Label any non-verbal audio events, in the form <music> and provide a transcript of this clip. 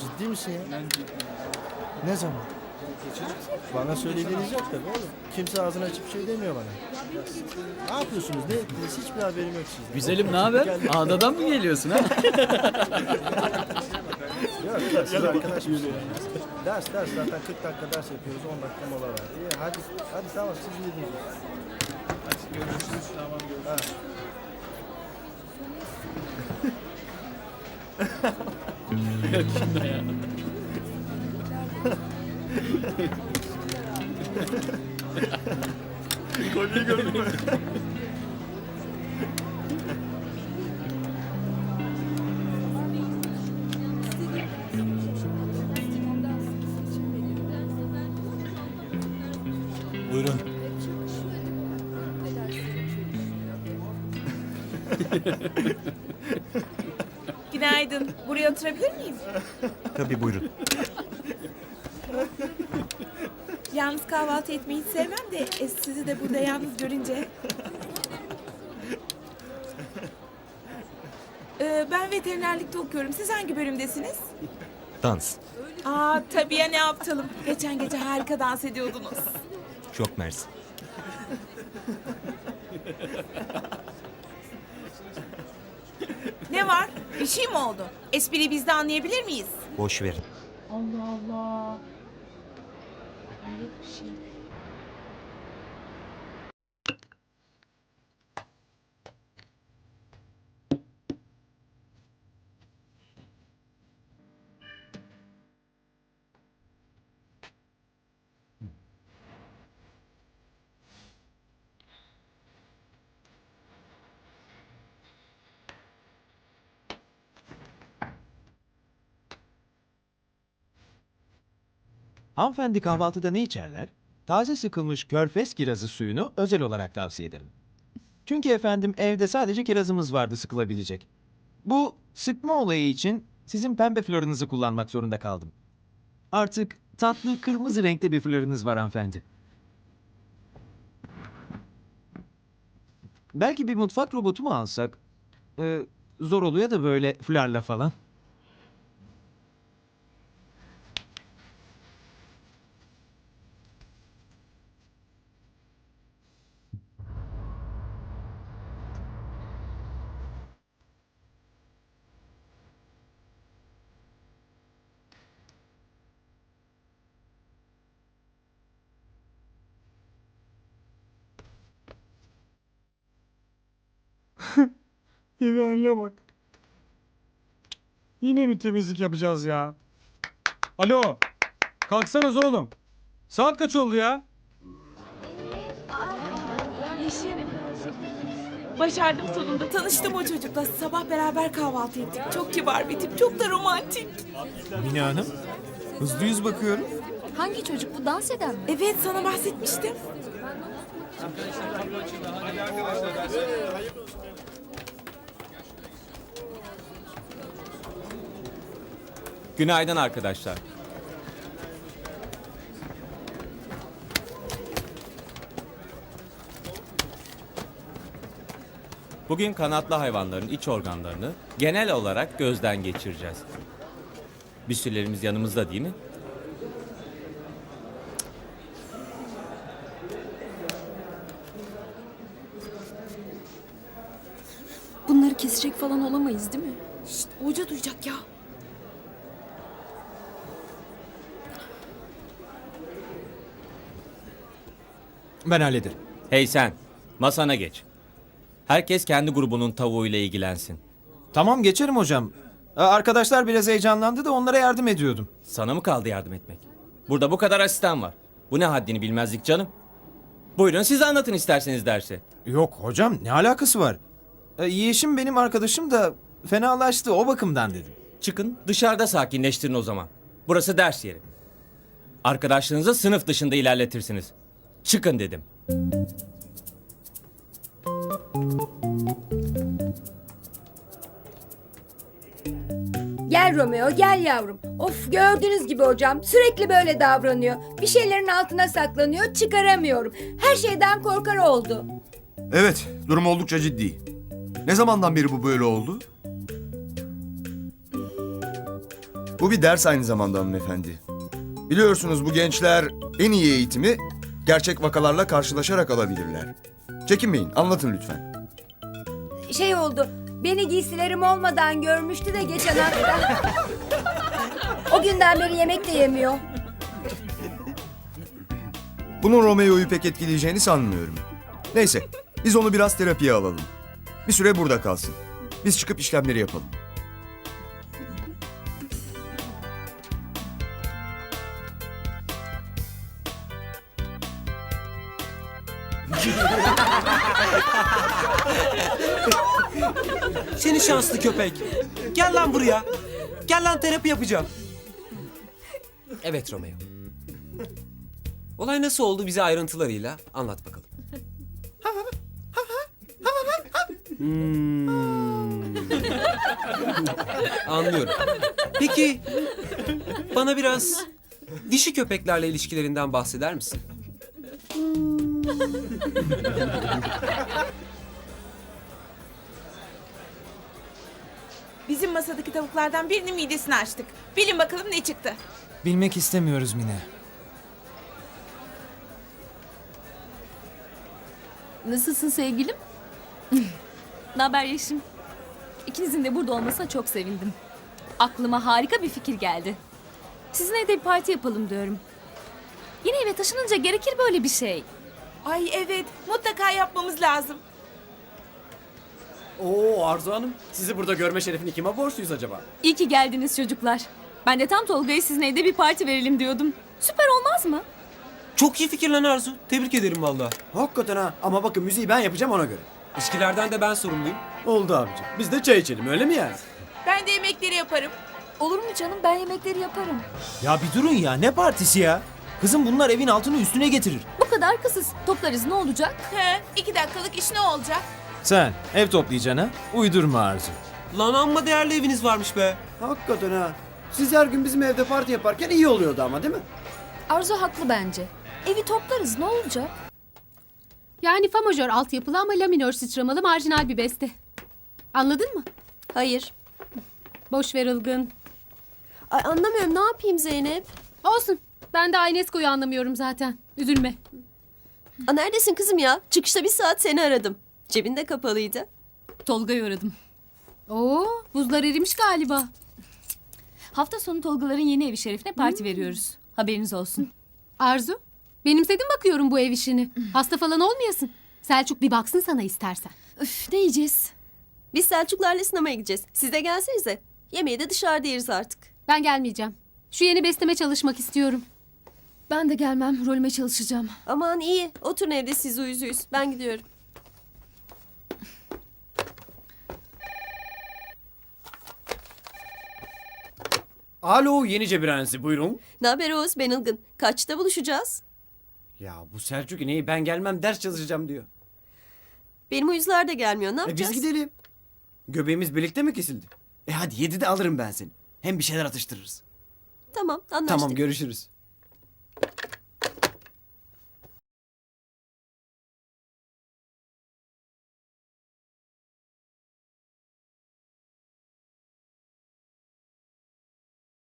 Ciddi misin ya? Ne zaman? Bana söylediğiniz yok tabii oğlum. Kimse ağzını açıp bir şey demiyor bana. Ne yapıyorsunuz? Ne ettiniz? Hiçbir haberim yok sizden. Güzelim ne haber? Ağdadan mı geliyorsun ha? Yok ders arkadaş mısın? Ders ders zaten 40 dakika ders yapıyoruz 10 dakika mola var. İyi hadi hadi tamam siz gidin. Hadi görüşürüz tamam görüşürüz. Yakında ya. Kolyeyi gördün mü? Buyurun. <laughs> Günaydın. Buraya oturabilir miyim? Tabii buyurun. Yalnız kahvaltı etmeyi hiç sevmem de e, sizi de burada yalnız görünce. Ee, ben veterinerlikte okuyorum. Siz hangi bölümdesiniz? Dans. Aa tabii ya ne yapalım. Geçen gece harika dans ediyordunuz. Çok mersi. Ne var? Bir şey mi oldu? Espriyi biz de anlayabilir miyiz? Boş verin. Allah Allah. Hayret bir şey. Hanımefendi kahvaltıda ne içerler? Taze sıkılmış körfez kirazı suyunu özel olarak tavsiye ederim. Çünkü efendim evde sadece kirazımız vardı sıkılabilecek. Bu sıkma olayı için sizin pembe florunuzu kullanmak zorunda kaldım. Artık tatlı kırmızı renkte bir florunuz var hanımefendi. Belki bir mutfak robotu mu alsak? Ee, zor oluyor da böyle florla falan. Yine haline bak. Yine mi temizlik yapacağız ya? Alo. Kalksanız oğlum. Saat kaç oldu ya? Yeşim. Başardım sonunda. Tanıştım o çocukla. Sabah beraber kahvaltı ettik. Çok kibar bir tip. Çok da romantik. Mine Hanım. Hızlı yüz bakıyorum. Hangi çocuk bu dans eden mi? Evet sana bahsetmiştim. Günaydın arkadaşlar. Bugün kanatlı hayvanların iç organlarını genel olarak gözden geçireceğiz. Büsülerimiz yanımızda değil mi? Bunları kesecek falan olamayız değil mi? Şşt, hoca duyacak ya. Ben hallederim. Hey sen, masana geç. Herkes kendi grubunun tavuğuyla ilgilensin. Tamam geçerim hocam. Ee, Arkadaşlar biraz heyecanlandı da onlara yardım ediyordum. Sana mı kaldı yardım etmek? Burada bu kadar asistan var. Bu ne haddini bilmezlik canım. Buyurun siz anlatın isterseniz dersi. Yok hocam ne alakası var? Ee, Yeşim benim arkadaşım da fenalaştı o bakımdan dedim. Çıkın dışarıda sakinleştirin o zaman. Burası ders yeri. Arkadaşlarınızı sınıf dışında ilerletirsiniz. Çıkın dedim. Gel Romeo gel yavrum. Of gördüğünüz gibi hocam sürekli böyle davranıyor. Bir şeylerin altına saklanıyor çıkaramıyorum. Her şeyden korkar oldu. Evet, durum oldukça ciddi. Ne zamandan beri bu böyle oldu? Bu bir ders aynı zamanda hanımefendi. Biliyorsunuz bu gençler en iyi eğitimi gerçek vakalarla karşılaşarak alabilirler. Çekinmeyin, anlatın lütfen. Şey oldu. Beni giysilerim olmadan görmüştü de geçen hafta. o günden beri yemek de yemiyor. Bunun Romeo'yu pek etkileyeceğini sanmıyorum. Neyse, biz onu biraz terapiye alalım. Bir süre burada kalsın. Biz çıkıp işlemleri yapalım. <laughs> Seni şanslı köpek. Gel lan buraya. Gel lan terapi yapacağım. Evet Romeo. Olay nasıl oldu bize ayrıntılarıyla anlat bakalım. Hmm. Anlıyorum. Peki bana biraz dişi köpeklerle ilişkilerinden bahseder misin? Bizim masadaki tavuklardan birinin midesini açtık. Bilin bakalım ne çıktı. Bilmek istemiyoruz Mine. Nasılsın sevgilim? <laughs> ne haber Yeşim? İkinizin de burada olmasına çok sevindim. Aklıma harika bir fikir geldi. Sizin evde bir parti yapalım diyorum. Yeni eve taşınınca gerekir böyle bir şey. Ay evet mutlaka yapmamız lazım. Oo Arzu Hanım, sizi burada görme şerefini kime borçluyuz acaba? İyi ki geldiniz çocuklar. Ben de tam Tolga'ya sizin evde bir parti verelim diyordum. Süper olmaz mı? Çok iyi fikir lan Arzu. Tebrik ederim valla. Hakikaten ha. Ama bakın müziği ben yapacağım ona göre. İçkilerden de ben sorumluyum. Oldu abicim. Biz de çay içelim öyle mi yani? Ben de yemekleri yaparım. Olur mu canım? Ben yemekleri yaparım. Ya bir durun ya ne partisi ya? Kızım bunlar evin altını üstüne getirir. Bu kadar kısız. Toplarız ne olacak? He, iki dakikalık iş ne olacak? Sen ev toplayacaksın ha? Uydurma Arzu. Lan amma değerli eviniz varmış be. Hakikaten ha. Siz her gün bizim evde parti yaparken iyi oluyordu ama değil mi? Arzu haklı bence. Evi toplarız ne olacak? Yani fa majör altyapılı ama la minör sıçramalı marjinal bir beste. Anladın mı? Hayır. Boş ver Ilgın. Ay, anlamıyorum ne yapayım Zeynep? Olsun. Ben de Aynesko'yu anlamıyorum zaten. Üzülme. Aa, neredesin kızım ya? Çıkışta bir saat seni aradım. Cebinde kapalıydı. Tolga'yı aradım. Oo, buzlar erimiş galiba. Hafta sonu Tolgaların yeni evi şerifine parti veriyoruz. Haberiniz olsun. Arzu, benimsedin bakıyorum bu ev işini. Hasta falan olmayasın. Selçuk bir baksın sana istersen. Üf ne yiyeceğiz? Biz Selçuklarla sinemaya gideceğiz. Siz de gelsenize. Yemeği de dışarıda yeriz artık. Ben gelmeyeceğim. Şu yeni besteme çalışmak istiyorum. Ben de gelmem. Rolüme çalışacağım. Aman iyi. Oturun evde siz uyuz uyuz. Ben gidiyorum. Alo yeni cebirhanesi buyurun. Ne haber Oğuz? Ben Ilgın. Kaçta buluşacağız? Ya bu Selçuk ineği ben gelmem ders çalışacağım diyor. Benim uyuzlar da gelmiyor. Ne E yapacağız? biz gidelim. Göbeğimiz birlikte mi kesildi? E hadi yedi de alırım ben seni. Hem bir şeyler atıştırırız. Tamam anlaştık. Tamam görüşürüz.